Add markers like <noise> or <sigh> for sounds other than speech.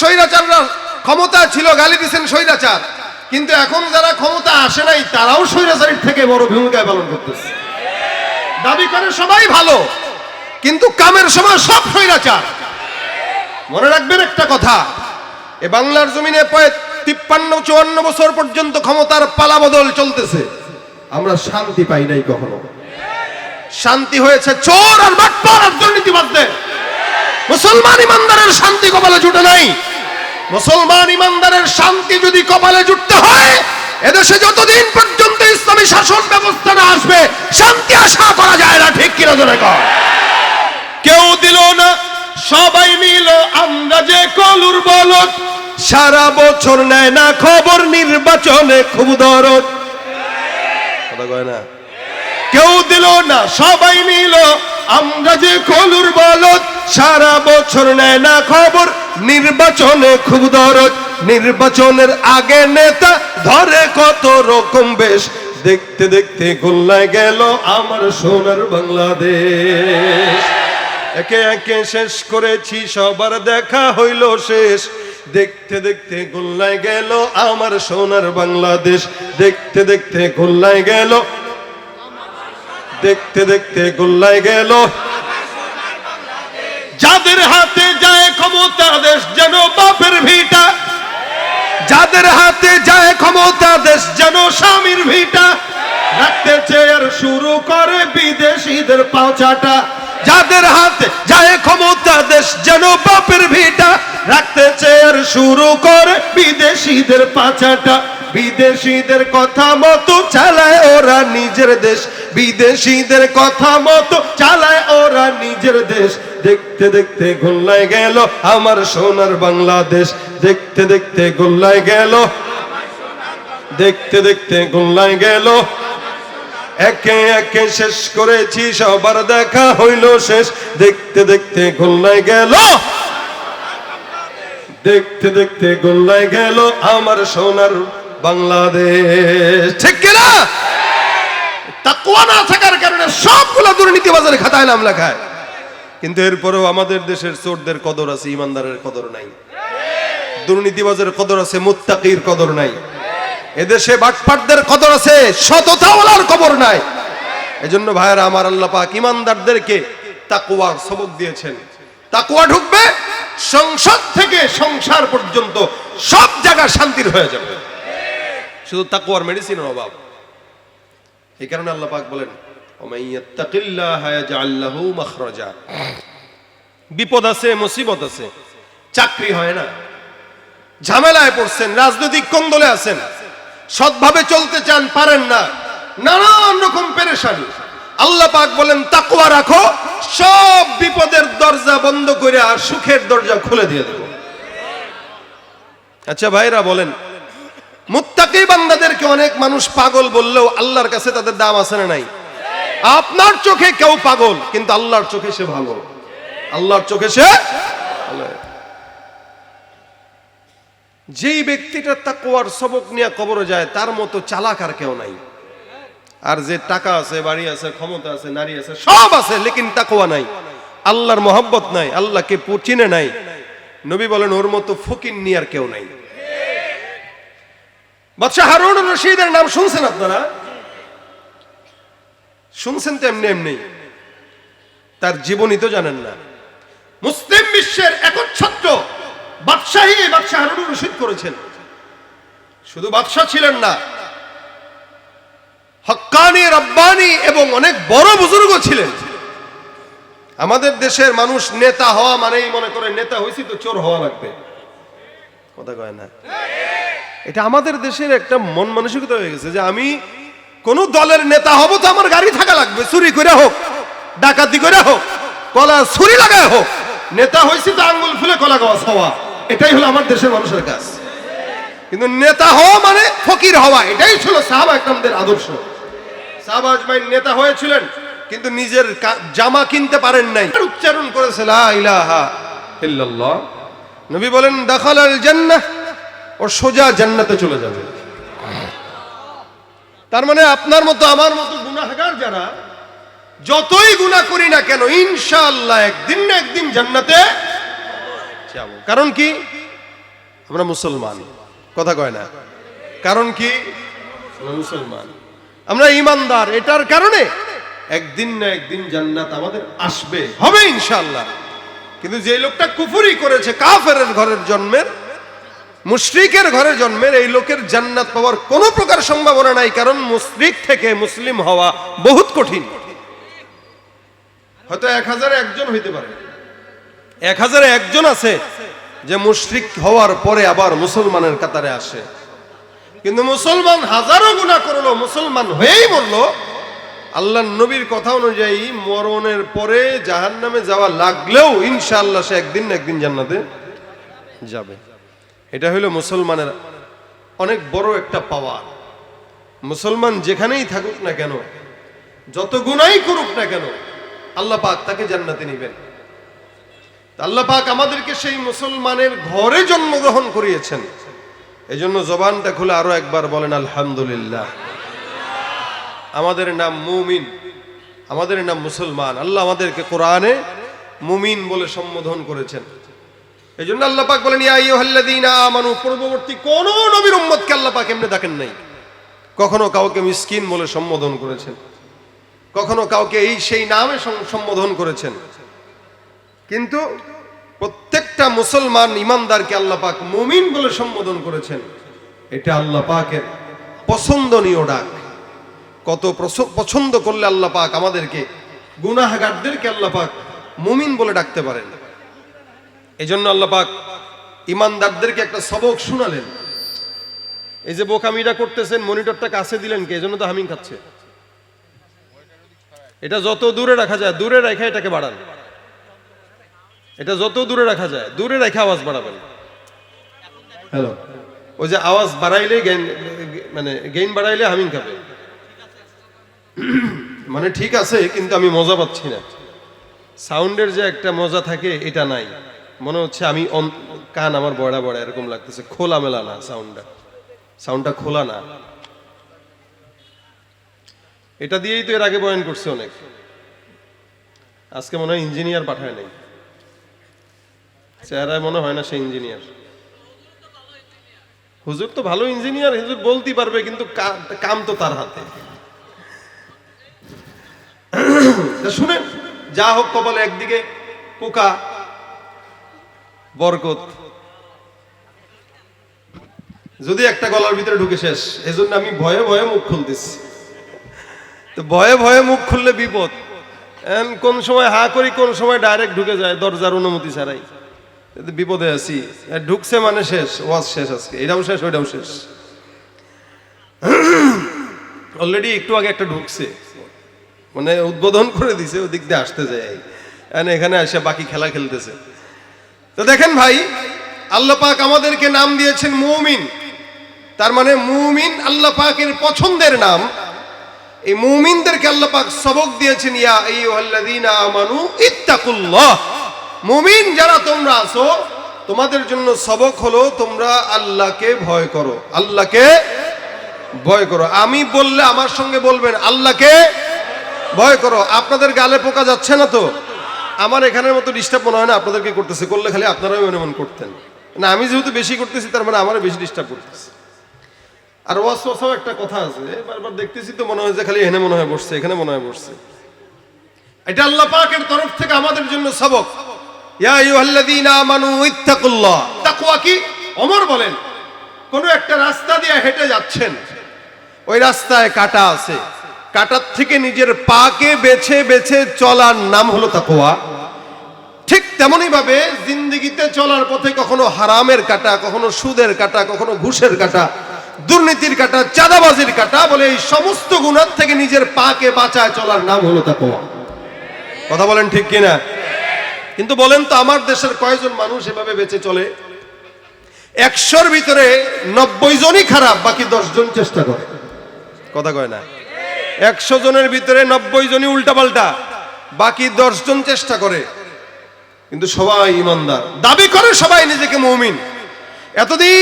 স্বৈরাচাররা ক্ষমতা ছিল, গালি দিচ্ছেন স্বৈরাচার। কিন্তু এখন যারা ক্ষমতা আসে নাই, তারাও স্বৈরাচারের থেকে বড় ভূমিকা পালন করতেছে। দাবি করে সবাই ভালো, কিন্তু কামের সময় সব স্বৈরাচার। মনে রাখবেন একটা কথা, এ বাংলার জমিনে তিপ্পান্ন, চুয়ান্ন বছর পর্যন্ত ক্ষমতার পালাবদল চলতেছে। আমরা শান্তি পাই নাই কখনো। শান্তি হয়েছে চোর আর বাটপার আর দুর্নীতিবাদদের মুসলমান ইমানদারের শান্তি কপালে জুটে নাই। মুসলমান ইমানদারের শান্তি যদি কপালে জুটতে হয় এদেশে যতদিন পর্যন্ত ইসলামী শাসন ব্যবস্থা না আসবে শান্তি আশা করা যায় না ঠিক কিনা কর কেউ দিল না সবাই নিল আমরা যে কলুর বলত সারা বছর নেয় না খবর নির্বাচনে খুব দরদ। কথা কয় না? কেউ দিল না সবাই নিল আমরা যে কলুর বলত সারা বছর নেয় না খবর। নির্বাচনে খুব দরদ। নির্বাচনের আগে নেতা ধরে কত রকম বেশ। দেখতে দেখতে গোল্লায় গেল আমার সোনার বাংলাদেশ। একে একে শেষ করেছি, সবার দেখা হইল শেষ। দেখতে দেখতে গোল্লায় গেল আমার সোনার বাংলাদেশ। দেখতে দেখতে গোল্লায় গেল। দেখতে দেখতে গোল্লায় গেল যাদের হাতে যায় ক্ষমতা, দেশ যেন বাপের ভিটা। যাদের হাতে যায় ক্ষমতা, দেশ যেন স্বামীর ভিটা। রাখতে চেয়ার শুরু করে বিদেশিদের পাঁচাটা যাদের হাতে যায় ক্ষমতা, দেশ যেন বাপের ভিটা। রাখতে চেয়ার শুরু করে বিদেশিদের পাঁচাটা বিদেশিদের কথা মতো চালায় ওরা নিজের দেশ। বিদেশিদের কথা মতো চালায় ওরা নিজের দেশ। দেখতে দেখতে গোল্লায় গেল আমার সোনার বাংলাদেশ। দেখতে দেখতে গোল্লায় গেল। দেখতে দেখতে গোল্লায় গেল। একে একে শেষ করেছি, সবার দেখা হইল শেষ। দেখতে দেখতে গোল্লায় গেল। দেখতে দেখতে গোল্লায় গেল আমার সোনার বাংলাদেশ। ঠিক কিনা তাকুয়া না থাকার কারণে সবগুলো দুর্নীতিবাজারে খাতায় নাম লেখায় কিন্তু এরপরেও আমাদের দেশের চোরদের কদর আছে, ইমানদারের কদর নাই। দুর্নীতিবাজের কদর আছে, মুত্তাকির কদর নাই। এদেশে বাটপাটদের কদর আছে, সততাওয়ালার কবর নাই। এজন্য ভাইয়েরা, আমার আল্লাহ পাক ইমানদারদেরকে তাকুয়ার সবক দিয়েছেন। তাকুয়া ঢুকবে, সংসদ থেকে সংসার পর্যন্ত সব জায়গা শান্তির হয়ে যাবে। শুধু তাকুয়ার মেডিসিনের অভাব। এই কারণে আল্লাহ পাক বলেন বিপদ আছে, মুসিবত আছে, চাকরি হয় না। ঝামেলায় পড়ছেন, রাজনৈতিক কন্দলে আছেন, সৎভাবে চলতে চান, পারেন না। নানান রকম পেরেশানি। আল্লাহ পাক বলেন তাকুয়া রাখো, সব বিপদের দরজা বন্ধ করে আর সুখের দরজা খুলে দিয়ে দেব। আচ্ছা ভাইরা বলেন মুত্তাকি বান্দাদেরকে অনেক মানুষ পাগল বললেও আল্লাহর কাছে তাদের দাম আছে না নাই? আপনার চোখে কেউ পাগল, কিন্তু আল্লাহর চোখে সে ভালো। আল্লাহর চোখে সে যেই ব্যক্তিটা তাকওয়ার সবক নিয়ে কবরে যায়, তার মতো চালাক আর কেউ নাই। আর যে টাকা আছে, বাড়ি আছে, ক্ষমতা আছে, নারী আছে, সব আছে, লেকিন তাকওয়া নাই। আল্লাহর মহব্বত নাই, আল্লাহকে চিনে নাই। নবী বলেন, ওর মতো ফকির নিয়ে আর কেউ নাই। বাদশাহ হারুন রশিদের নাম শুনছেন আপনারা? শুনছেন তো এমনি এমনি। তার জীবনী তো জানেন না। মুসলিম বিশ্বের একচ্ছত্র বাদশাহী বাদশাহ হারুন রশিদ করেছেন। শুধু বাদশাহ ছিলেন না, হক্কানি, রব্বানি এবং অনেক বড় বুজুর্গ ছিলেন। আমাদের দেশের মানুষ নেতা হওয়া মানেই মনে করে নেতা হয়েছি তো চোর হওয়া লাগবে। কথা কয় না? এটা আমাদের দেশের একটা মন মানসিকতা হয়ে গেছে যে আমি কোন দলের নেতা হব তো আমার গাড়ি থাকা লাগবে, চুরি করে হোক, ডাকাতি করে হোক, কলা ছুরি লাগায় হোক। নেতা হয়েছি তো আঙ্গুল ফুলে কলা গাছ হওয়া। এটাই হলো আমার দেশের মানুষের কাজ। কিন্তু নেতা হওয়া মানে ফকির হওয়া, এটাই ছিল সাহাবা একরামদের আদর্শ। সাহাবা আজমাইন নেতা হয়েছিলেন, কিন্তু নিজের জামা কিনতে পারেন নাই। উচ্চারণ করেছে, লা ইলাহা ইল্লাল্লাহ। নবী বলেন দাখাল আল জান্নাহ। ও সোজা জান্নাতে চলে যাবে। তার মানে আপনার মতো, আমার মতো গুনাহগার যারা, যতই গুনাহ করি না কেন, ইনশাআল্লাহ একদিন না একদিন জান্নাতে যাব। কারণ কি? আমরা মুসলমান। কথা কয় না। কারণ কি? মুসলমান। আমরা ইমানদার। এটার কারণে একদিন না একদিন জান্নাত আমাদের আসবে। হবে ইনশাআল্লাহ। কিন্তু যে লোকটা কুফুরি করেছে কাফের ঘরের জন্মের মুশরিকের ঘরে জন্মের এই লোকের জান্নাত পাওয়ার কোনো প্রকার সম্ভাবনা নাই, কারণ মুশরিক থেকে মুসলিম হওয়া বহুত কঠিন। হয়তো এক হাজারে একজন হইতে পারে। এক হাজারে একজন আছে যে মুশরিক হওয়ার পরে আবার মুসলমানের কাতারে আসে। কিন্তু মুসলমান হাজারো গুণা করল, মুসলমান হয়েই মরলো। আল্লাহ নবীর কথা অনুযায়ী মরণের পরে জাহান নামে যাওয়া লাগলেও ইনশাআল্লাহ সে একদিন না একদিন জান্নাতে যাবে। এটা হলো মুসলমানের অনেক বড় একটা পাওয়ার। মুসলমান যেখানেই থাকুক না কেন, যত গুণাই করুক না কেন, আল্লাহ পাক তাকে জান্নাতে নিবেন। আল্লাহ পাক আমাদেরকে সেই মুসলমানের ঘরে জন্মগ্রহণ করিয়েছেন। এই জন্য জবানটা খুলে আরও একবার বলেন, আলহামদুলিল্লাহ। আমাদের নাম মুমিন, আমাদের নাম মুসলমান। আল্লাহ আমাদেরকে কোরআনে মুমিন বলে সম্বোধন করেছেন। এই জন্য আল্লাহ পাক বলেন আমানু পূর্ববর্তী কোন নবীর উম্মতকে আল্লাহ পাক এমনি ডাকেন নাই। কখনো কাউকে মিসকিন বলে সম্বোধন করেছেন। কখনো কাউকে এই সেই নামে সম্বোধন করেছেন। কিন্তু প্রত্যেকটা মুসলমান ইমানদারকে আল্লাহ পাক মুমিন বলে সম্বোধন করেছেন। এটা আল্লাহ পাকের পছন্দনীয় ডাক। কত পছন্দ করলে আল্লাহ পাক আমাদেরকে, গুনাহগারদেরকে আল্লাহ পাক মুমিন বলে ডাকতে পারেন। এই জন্য আল্লাহ পাক ইমানদারদেরকে একটা সবক শোনালেন। এই যে বোকামিটা করতেছেন মনিটরটা কাছে দিলেন কে? এজন্য তো হামিং খাচ্ছে। এটা যত দূরে রাখা যায় দূরে রেখে এটাকে বাড়ান। এটা যত দূরে রাখা যায় দূরে রেখে আওয়াজ বাড়াবেন। হ্যালো। ওই যে আওয়াজ বাড়াইলে গেইন মানে গেইন বাড়াইলে হামিং খাবে। মানে ঠিক আছে কিন্তু আমি মজা পাচ্ছি না। সাউন্ডের যে একটা মজা থাকে এটা নাই। মনে হচ্ছে আমি কান আমার বড়া বড়া এরকম লাগতেছে। খোলা মেলা না সাউন্ডটা সাউন্ডটা খোলা না। এটা দিয়েই তো এর আগে বয়ান করছে অনেক। আজকে মনে হয় ইঞ্জিনিয়ার পাঠায় নাই। চেহারায় মনে হয় না সে ইঞ্জিনিয়ার হুজুর তো ভালো ইঞ্জিনিয়ার হুজুর বলতে পারবে, কিন্তু কাম তো তার হাতে। <coughs> শুনে যা হোক কপালে একদিকে পোকা বরকত। যদি একটা গলার ভিতরে ঢুকে শেষ, এজন্য আমি ভয়ে ভয়ে মুখ খুলতেছি। তো ভয়ে ভয়ে মুখ খুললে বিপদ। কোন সময় হা করি, কোন সময় ডাইরেক্ট ঢুকে যায়, দরজার অনুমতি ছাড়াই। বিপদে আছি। ঢুকছে মানে শেষ, ওয়াজ শেষ আজকে। এটাও শেষ, ওইটাও শেষ। অলরেডি একটু আগে একটা ঢুকছে। মানে উদ্বোধন করে দিছে, ওদিক দিয়ে আসতে যায়। এখানে এসে বাকি খেলা খেলতেছে। তো দেখেন ভাই, আল্লাহ পাক আমাদেরকে নাম দিয়েছেন মুমিন। তার মানে মুমিন আল্লাহ পাকের পছন্দের নাম। এই মুমিনদেরকে আল্লাহ পাক সবক দিয়েছেন, ইয়া আইয়ুহাল্লাযীনা আমানু ইত্তাকুল্লাহ। মুমিন যারা তোমরা আছো, তোমাদের জন্য সবক হলো তোমরা আল্লাহকে ভয় করো। আল্লাহকে ভয় করো। আমি বললে আমার সঙ্গে বলবেন, আল্লাহকে ভয় করো। আপনাদের গালে পোকা যাচ্ছে না তো? আমার এখানের মতো ডিস্টার্ব মনে হয় না, আপনাদেরকে করতেছে। করলে খালি আপনারাও মনে মনে করতেন। না, আমি যেহেতু বেশি করতেছি, তার মানে আমারও বেশি ডিস্টার্ব করতেছে। আর ওয়াসওয়াসাও একটা কথা আছে, বারবার দেখতেছি তো মনে হয় যে খালি এখানে মনে হয় বসছে, এখানে মনে হয় বসছে। এটা আল্লাহ পাকের তরফ থেকে আমাদের জন্য সবক। ইয়া আইয়ুহাল্লাযীনা আমানু ইত্তাকুল্লাহ। তাকওয়া কি? ওমর বলেন। কোন একটা রাস্তা দিয়ে হেঁটে যাচ্ছেন। ওই রাস্তায় কাটা আছে। কাটার থেকে নিজের পাকে বেছে বেছে চলার নাম হলো তাকওয়া। ঠিক তেমনি ভাবে জিন্দিগিতে চলার পথে কখনো হারামের কাটা, কখনো সুদের কাটা, কখনো ঘুষের কাটা, দুর্নীতির কাটা, চাঁদাবাজির কাটা বলে এই সমস্ত গুণার থেকে নিজের পাকে বাঁচায় চলার নাম হলো তাকওয়া। কথা বলেন ঠিক কিনা? কিন্তু বলেন তো আমার দেশের কয়জন মানুষ এভাবে বেঁচে চলে? একশোর ভিতরে নব্বই জনই খারাপ, বাকি দশ জন চেষ্টা করে। কথা কয় না? একশো জনের ভিতরে নব্বই জনই উল্টাপাল্টা, বাকি দশ জন চেষ্টা করে। কিন্তু সবাই ইমানদার। দাবি করে সবাই নিজেকে মৌমিন। এতদিন